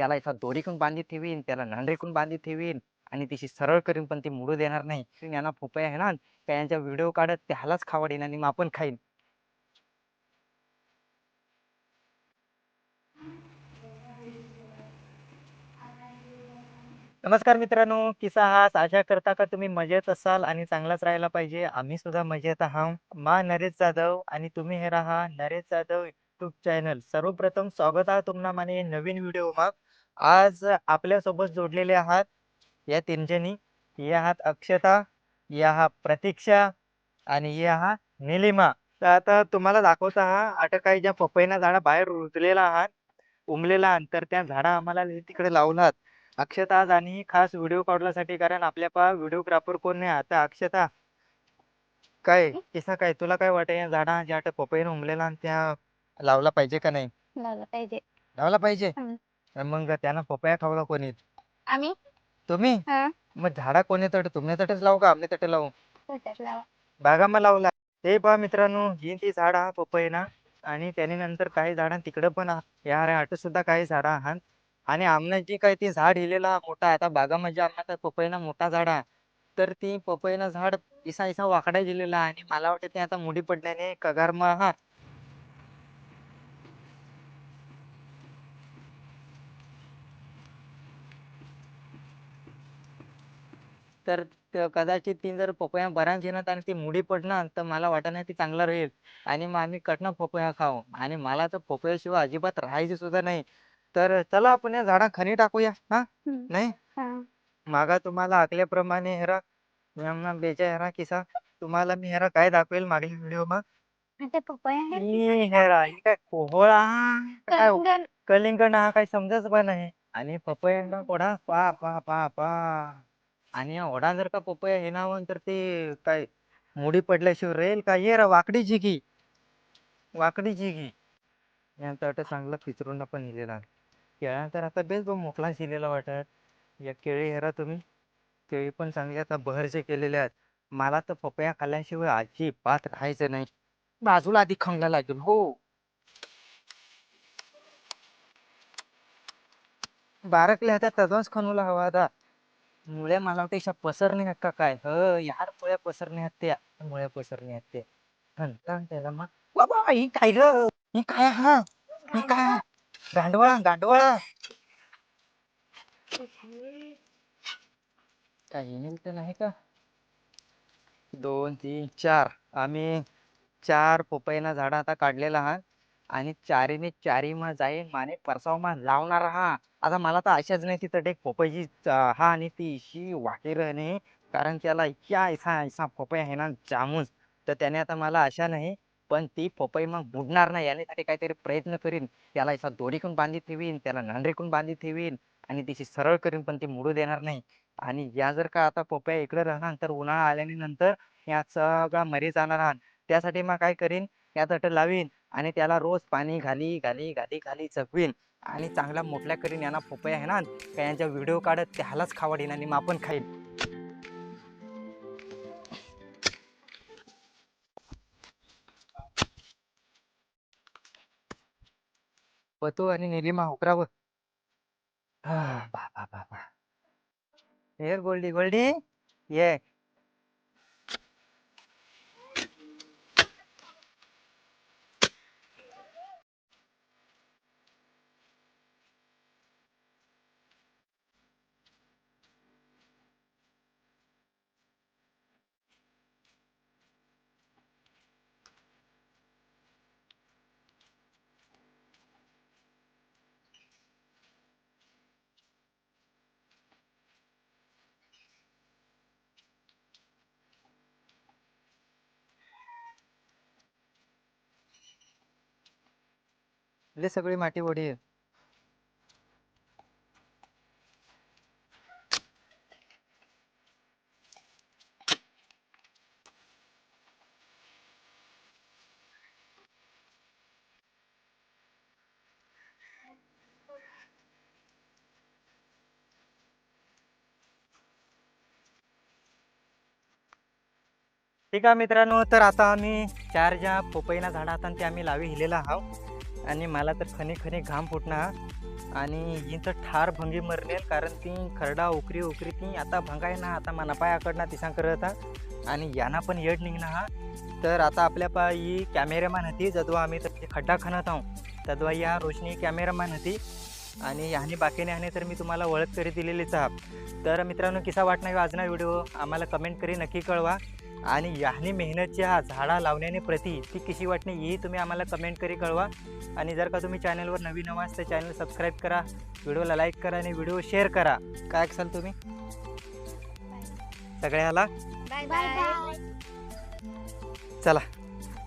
त्याला एका दोरीकून बांधीत ठेवीन त्याला नांडरीकून बांधी ठेवीन आणि तिची सरळ करीन पण ती मुडू देणार नाही. यांना फोपया आहे ना यांचा व्हिडिओ काढत त्यालाच खावडीन आणि मग आपण खाईन. नमस्कार मित्रांनो किसा हास आशा करता का तुम्ही मजेत असाल आणि चांगलाच राहायला पाहिजे. आम्ही सुद्धा मजेत आहात. मा नरेश जाधव आणि तुम्ही हे राहा नरेश जाधव युट्यूब चॅनल सर्वप्रथम स्वागत आहे तुम्हाला माने नवीन व्हिडिओ मग. आज आपल्यासोबत जोडलेले आहात या तीन जणी या आहात अक्षता या आहात प्रतीक्षा आणि या आहात निलिमा. तर आता तुम्हाला दाखवता हा आता काही ज्या पपईना झाडा बाहेर रुजलेला आहात उमलेला तर त्या झाडा आम्हाला तिकडे लावलात. अक्षता आज आणि खास व्हिडिओ काढण्यासाठी कारण आपल्या पा व्हिडिओग्राफर कोण नाही आता अक्षता. काय किसा काय तुला काय वाटत या झाडा ज्या आता पपईनं उमलेला आणि त्या लावला पाहिजे का नाही? लावलं पाहिजे. लावला पाहिजे? मग त्यांना पपया खावला कोणी आम्ही? तुम्ही? हा. मग झाडा कोणी तट तुम्ही तटच लावू का आमने तट लावू? त्याच्यात लावा. बागामा लावला. ते पहा मित्रांनो ही ती झाड हा पपईना आणि त्याने नंतर काही झाडां तिकडं पण आ- या रे आठ सुद्धा काही झाडं आहात. आणि आमनं जी काही ती झाड हिलेला मोठा आहे आता बागामध्ये आमना काय पपईना मोठा झाड आहे. तर ती पपईना झाड इसा इसा वाकडा दिलेला आहे आणि मला वाटतं ते आता मुडी पडल्याने कगार मग हा तर कदाचित ती जर पपया बऱ्याच घेणार आणि ती मुडी पडणार तर मला वाटत नाही ती चांगला राहील. आणि मग आम्ही कटना पपया खाऊ. आणि मला तर पपयाशिवाय अजिबात राहायची सुद्धा नाही. तर चला आपण या झाडा खणी टाकूया. हा. नाही? हा. मागा तुम्हाला आखल्याप्रमाणे हेरा म्यामना बेजा हेरा किसा तुम्हाला मी हेरा काय दाखवेल मागील व्हिडिओ मग हेरा ही काय कोहळा? हा? का काय कंगन. कलिंगड हा काही समजत पण नाही. आणि पपया कोडा पा पा पा पा. आणि या ओढा जर का पपया हे नावन तर ते काय मुडी पडल्याशिवाय राहील का? ये रा वाकडी जिगी. वाकडी जिगी. यांचा वाटत चांगला पिचरून पण लिहिलेला केळा तर आता बेस बघ मोकळा शिलेला वाटत. या केळी हेरा तुम्ही. केळी पण चांगली आता बहरचे केलेले आहेत. मला तर पपया खाल्ल्याशिवाय अजिबात राहायचं नाही. बाजूला आधी खंगला लागेल. हो. बारकल्या आता तसाच खणूला हवा आता. मुळे मला वाटतं अशा पसरणे आहेत का काय? ह यार मुळ्या पसरणे आहेत त्या. मुळे पसरणे आहेत ते म्हणता त्याला मग. बाबा ही काय ग? ही काय हा? ही काय गांडवळा गांडवळा काही तर नाही का? दोन तीन चार. आम्ही चार पपईना झाड आता काढलेला आहात. आणि चारीने चारी मा जाईन माने परसाव मा लावणार हा. आता मला तर आशाच नाही तिथं एक पपईची हा आणि ती इशी वाटेर नाही कारण त्याला इतक्या ऐसा ऐसा पपई आहे ना जामून. तर त्याने आता मला आशा नाही पण ती पपई मग बुडणार नाही. यासाठी काहीतरी प्रयत्न करीन. त्याला असा दोरीकून बांधी ठेवीन त्याला नांडरीकून बांधी ठेवीन आणि तिची सरळ करीन पण ती मुडू देणार नाही. आणि या जर का आता पपया इकडे राहणार तर उन्हाळा आल्याने नंतर या सगळा मरी जाणार आहात त्यासाठी मग काय करीन या तट लावीन. आणि त्याला रोज पाणी घाली घाली घाली घाली जगवीन. आणि चांगला मोठल्या करीन यांना पोपया आहे ना का यांच्या व्हिडिओ काढत त्यालाच खावडीन आणि मग आपण खाईन. पतो आणि निलिमा उकरावं. हा, बा हे गोल्डी गोल्डी. ये. लय सगळी माती वडी आहे. ठीक आहे मित्रांनो तर आता आम्ही चार ज्या पोपईना झाडं आता ते आम्ही लावी हिलेला आहोत. आणि मला तर खनी खनी घाम फुटणार. आणि हिंचं ठार भंगी मरणेल कारण ती खरडा उकरी उकरी ती आता भंगाय ना आता मनापायाकडनं तिसा करत आणि यांना पण येड निघणं हा. तर आता आपल्या पा ही कॅमेरामॅन होती जदवा आम्ही तर खड्डा खणत आहोत. तद्वा या रोशनी कॅमेरामॅन होती. आणि ह्याने बाकीने ह्याने तर मी तुम्हाला ओळख करी दिलेलीच आहात तर मित्रांनो किसा वाटणार आजना व्हिडिओ आम्हाला कमेंट करी नक्की कळवा. आणि ह्याने मेहनतच्या झाडा लावण्याने प्रती ती कशी वाटणे ही तुम्ही आम्हाला कमेंट करी कळवा. आणि जर का तुम्ही चॅनलवर नवीन आवाज तर चॅनल सबस्क्राईब करा व्हिडिओला लाईक करा आणि व्हिडिओ शेअर करा. काय असाल तुम्ही? सगळ्याला? बाय बाय चला.